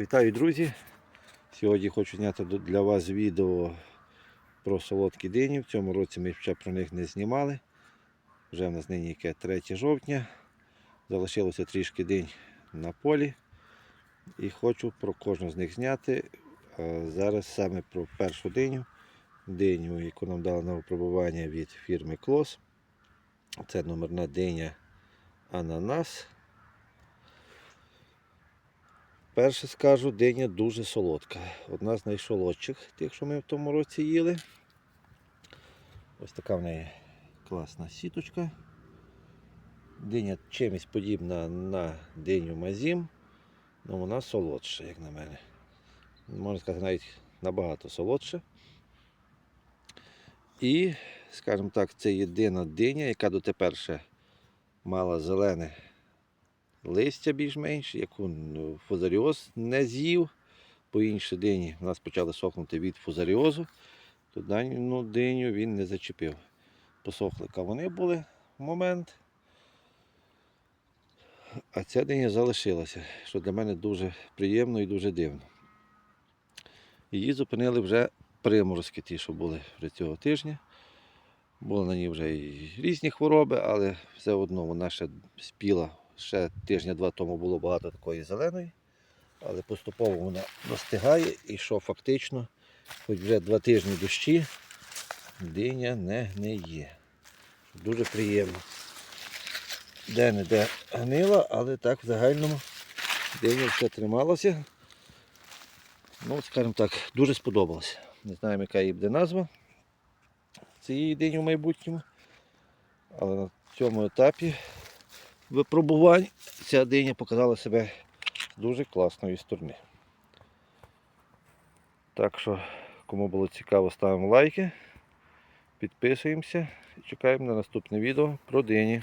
Вітаю, друзі! Сьогодні хочу зняти для вас відео про солодкі дині. В цьому році ми ще про них не знімали. Вже в нас нині яке 3 жовтня. Залишилося трішки день на полі. І хочу про кожну з них зняти. Зараз саме про першу диню. Диню, яку нам дали на випробування від фірми Клос. Це номерна диня Ананас. Перше скажу, диня дуже солодка. Одна з найсолодших, тих, що ми в тому році їли. Ось така в неї класна сіточка. Диня чимось подібна на диню Мазім, але вона солодша, як на мене. Можна сказати, навіть набагато солодша. І, скажімо так, це єдина диня, яка дотепер ще мала зелене листя більш-менш, яку ну, фузаріоз не з'їв. По іншій дині в нас почали сохнути від фузаріозу, то дану диню він не зачепив. Посохли кавуни були в момент. А ця диня залишилася, що для мене дуже приємно і дуже дивно. Її зупинили вже приморозки, ті, що були вже цього тижня. Були на ній вже і різні хвороби, але все одно вона ще спіла. Ще тижня-два тому було багато такої зеленої, але поступово вона достигає і що фактично, хоч вже два тижні дощі, диня не гниє. Дуже приємно. Де-не-де гнила, але так в загальному диня все трималося. Ну, скажімо так, дуже сподобалося. Не знаємо, яка її буде назва цієї дині в майбутньому. Але на цьому етапі випробувань ця диня показала себе дуже класної сторони. Так що, кому було цікаво, ставимо лайки, підписуємося і чекаємо на наступне відео про дині.